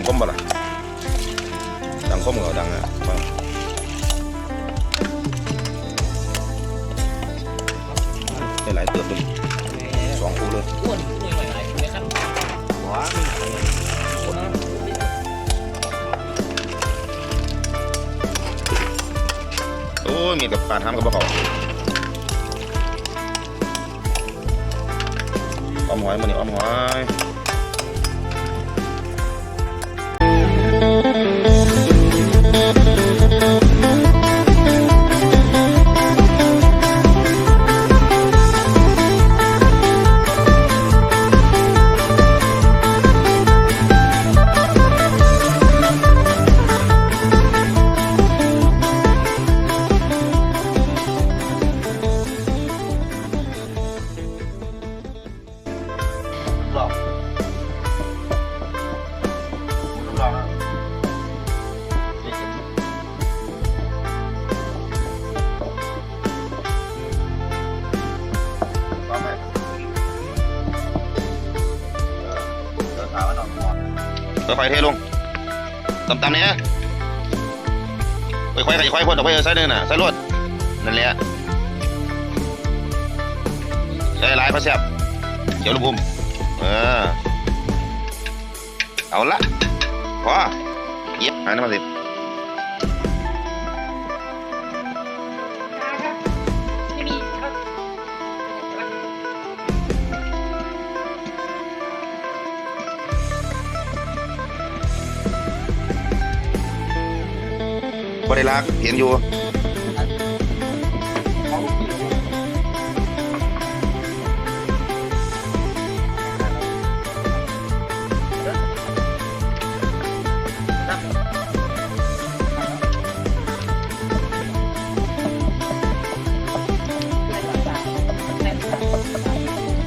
งคมบ่ล่ะดังคมเหรอดังอะได้หลายเติบเลยสองคู่เลยอ้วนอ้วนหลายๆเลยครับว้าโอ้ยมีกับปลาทำกับบ่เขาออมหอยมันนี่ออมหอย ค่อยๆเทลงตำๆเนี่ยค่อยๆค่อยๆพ่นออกไปใส่เนื้อน่ะใส่ลวดนั่นแหละใส่หลายพระเสียบเขียวลูกบุ้มเออเอาละพอเย็บหายน้ำมันสิ บริลักเห็นอยู่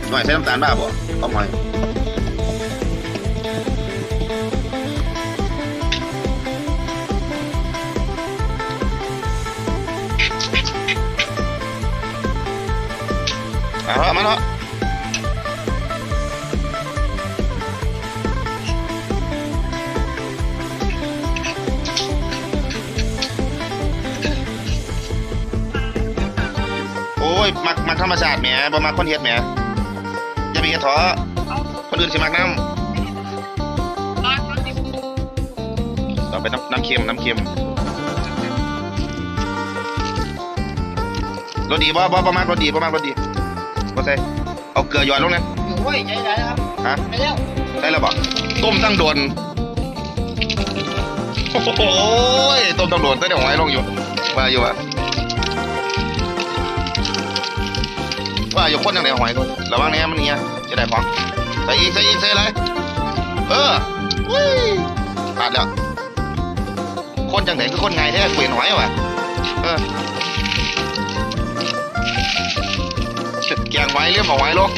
หน่อยใส่น้ำตาลบ้าบ่เอาหน่อย เอาละมาเนาะโอ้ย มักมักธรรมชาติแหมบ่มักคนเฮ็ดแหมอย่าไปเฮ็ดท้อคนอื่นสิมักน้ำต่อไปน้ำน้ำเค็มน้ำเค็มรสดีบ่บ่บ่มักรสดีบ่มักรสดี บ่ใส่เอาเกลือหยอดลงนะอยู่ห้วยใจใหญ่ครับฮะไปแล้วได้แล้วบ่ต้มตั้งโดนโอ้โหต้มตั้งโดนแต่เดี๋ยวหอยลงอยู่ว่าอยู่ว่าว่าอยู่คนยังไงหอยตัวระวังเนี่ยมันเนี่ยจะได้ของใส่อีกใส่อีกใส่อะไรเออวุ้ยขาดแล้วคนจังไหนคือคนไงแท้เปลี่ยนหอยว่ะเออ แกงหอเรียบเอาหอยลง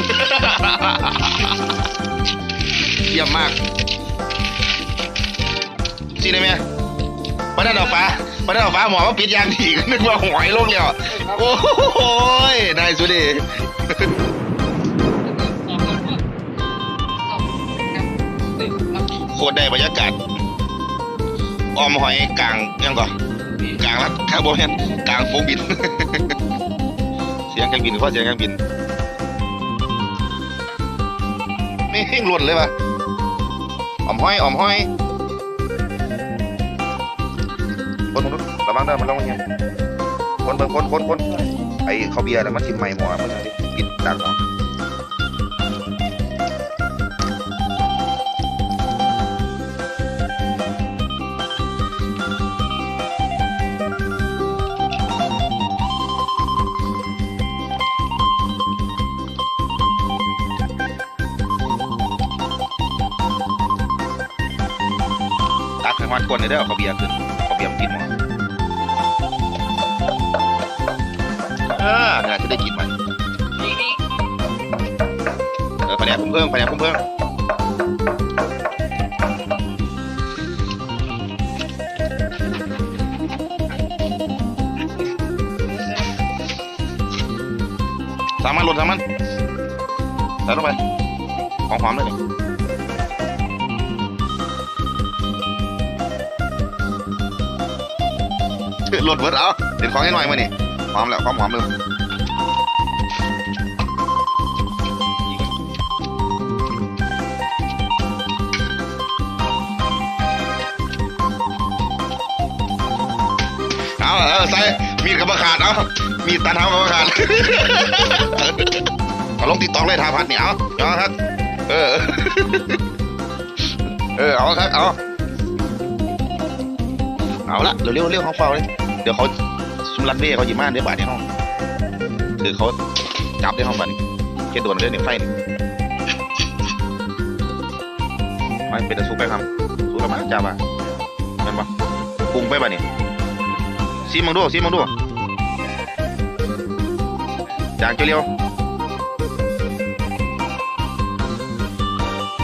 เยี่ยมมากสิได้ไหมปะนั่นเอาฟ้าปะนั่นเอาฟ้าหมอว่าปิดยางดีก็นึกว่าหอยลงแล้วโอ้โหยได้สุดดิโคตรได้บรรยากาศออมหอยกลางยังก่อนกลางรัดข้างบนเนี่ยกลางโฟงบิน เสียงเครื่องบินเพราะเสียงเครื่องบิน งหล่นเลยวะอมห้อยอมห้อยคนคนระวังเด้อมันลงอย่างเงี้ยคนเบิ่งคนคนคนไอ้เขาเบียร์แล้วมันทิ่มไม่หมอมันกินดังหม อตักให้มันคนเลยเด้อเอาเขาเบียร์ขึ้นขาเบียร์กินหมอเออน่าจะได้กินมันเออแผนกผมเพิ่มแผนกผมเพิ่มสามารถลดสามารถใส่ลงไปของหอมเลย หลดเวิร์ดเอาเด็ดของให้หน่อยมานี่หอมแล้วความหอมเลยเอาเออใส่มีดกับมะขาดเอามีดตันเท้ากับมะขาดเอาลงติดตอกเลยทาพัดเนี่ยเอาเอาครับเออเออเอาครับเอาเอาละเร็วเร็วเร็วเขาเฝ้าเลย เดี๋ยวเขาสุรันเว่เขาหยิบมาเดี๋ยวบาดในห้องคือเขาจับในห้องบันเกดโดนเรื่องในไฟนี่ไม่เป็นตะซุปไปครับซุปแล้วมาจับอะเห็นปะปรุงไปบ่เนี่ยซีมังดูซีมังดูจางเจียวเร็ว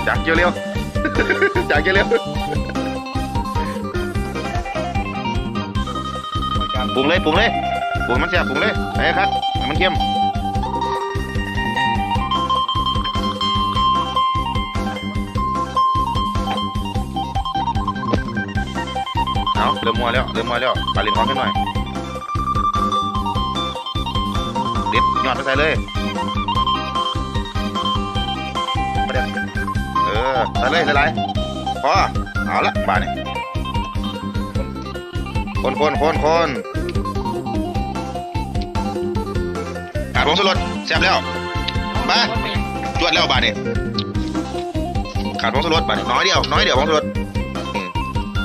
จางเจียวเร็วจางเจียวเร็ว ปรุงเลยปรุงเลยปรุงมันแซ่บปรุงเลยไปครับให้มันเค็มเอาเริ่มมัวแล้วเริ่มมัวแล้วปลาลิ้นของขึ้นหน่อยเด็ดยอดไปใส่เลยมาเด็ดเออใส่เลยใส่ไรพอเอาละบาดนี่ คนคนคนคนขาดผงชูรสแซ่บแล้ว มาจวดแล้วบาดนี่ขาดผงชูรสบาดนี่น้อยเดียว น้อยเดียวผงสอืม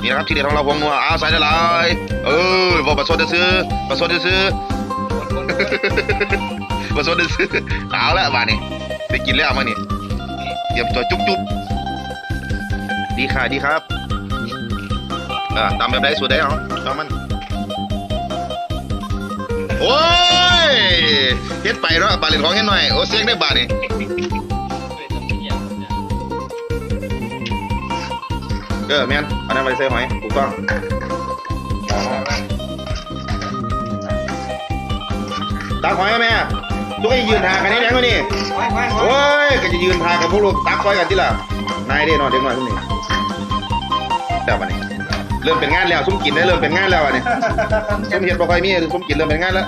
นี่นะครับที่เด็ดของเราผงนัวเอาใส่ได้หลายเออบอกปลาสดจะซื้อปลาสดจะซื้อปลาสดจะซื้อเอาละบาดนี่ได้กินแล้วมานี่เตรียมตัวจุ๊บจุ๊บดีค่ะดีครับ อ่าตามแบบใดสูตรใดเอาตามมัน โอ้ยเฮ็ดไปเนาะปลาล่นของเฮ็ดหน่อย โอ้เสียงได้บาดนี่เออแม่นอันนั้นไปเซ่หอยถูกต้องตักหอยไหมแม่ทุกคนยืนทางกันนี่แหละวะนี่โอ้ยก็จะยืนทางกับพวกลูกตักซอยกันที่ละนายเด้นอนเด็กน้อยทุกนี่แต่วันนี้ เริ่มเป็นงานแล้ว ซุ้มกินได้เริ่มเป็นงานแล้ววันนี้ซุ้มเห็ดบ่ค่อยมีซุ้มกินเริ่มเป็นงานแล้ว